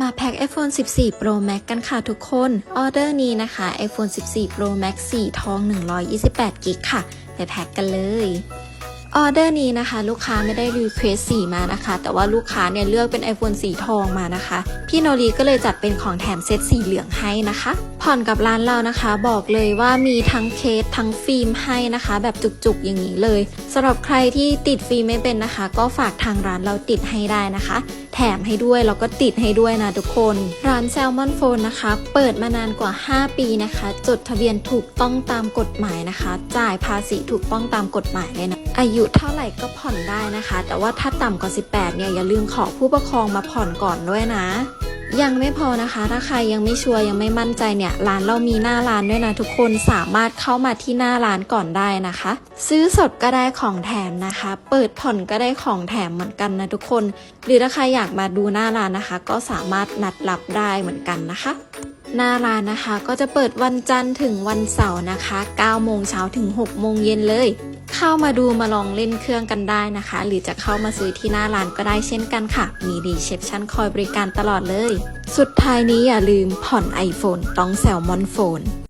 มาแพ็ค iPhone 14 Pro Max กันค่ะทุกคน ออเดอร์นี้นะคะ iPhone 14 Pro Max สีทอง 128กิกค่ะ ไปแพ็คกันเลย ออเดอร์นี้นะคะ ลูกค้าไม่ได้รีเควสสีมานะคะ แต่ว่าลูกค้าเนี่ยเลือกเป็น iPhone สีทองมานะคะ พี่โนรีก็เลยจัดเป็นของแถมเซตสีเหลืองให้นะคะ ผ่อนกับร้านเรานะคะ บอกเลยว่ามีทั้งเคสทั้งฟิล์มให้นะคะ แบบจุกๆอย่างนี้เลยสำหรับใครที่ติดฟิล์มไม่เป็นนะคะ ก็ฝากทางร้านเราติดให้ได้นะคะ แถมให้ด้วยแล้วก็ติดให้ด้วยนะทุกคน ร้านแซลมอนโฟนนะคะ เปิดมานานกว่า 5 ปีนะคะ จดทะเบียนถูกต้องตามกฎหมายนะคะ จ่ายภาษีถูกต้องตามกฎหมายเลยนะอายุยุเท่าไหร่ก็ผ่อนได้นะคะ แต่ว่าถ้าต่ำกว่า 18 เนี่ยอย่าลืมขอผู้ปกครองมาผ่อนก่อนด้วยนะ ยังไม่พอนะคะ ถ้าใครยังไม่ชัวร์ยังไม่มั่นใจเนี่ยร้านเรามีหน้าร้านด้วยนะทุกคนสามารถเข้ามาที่หน้าร้านก่อนได้นะคะ ซื้อสดก็ได้ของแถมนะคะ เปิดผ่อนก็ได้ของแถมเหมือนกันนะทุกคน หรือถ้าใครอยากมาดูหน้าร้านนะคะ ก็สามารถนัดรับได้เหมือนกันนะคะหน้าร้านนะคะก็จะเปิดวันจันทร์ถึงวันเสาร์นะคะ 9 โมงเช้าถึง 6 โมงเย็นเลย เข้ามาดูมาลองเล่นเครื่องกันได้นะคะ หรือจะเข้ามาซื้อที่หน้าร้านก็ได้เช่นกันค่ะ มีรีเซพชันคอยบริการตลอดเลย สุดท้ายนี้อย่าลืมผ่อน iPhone ต้องแซลมอนโฟน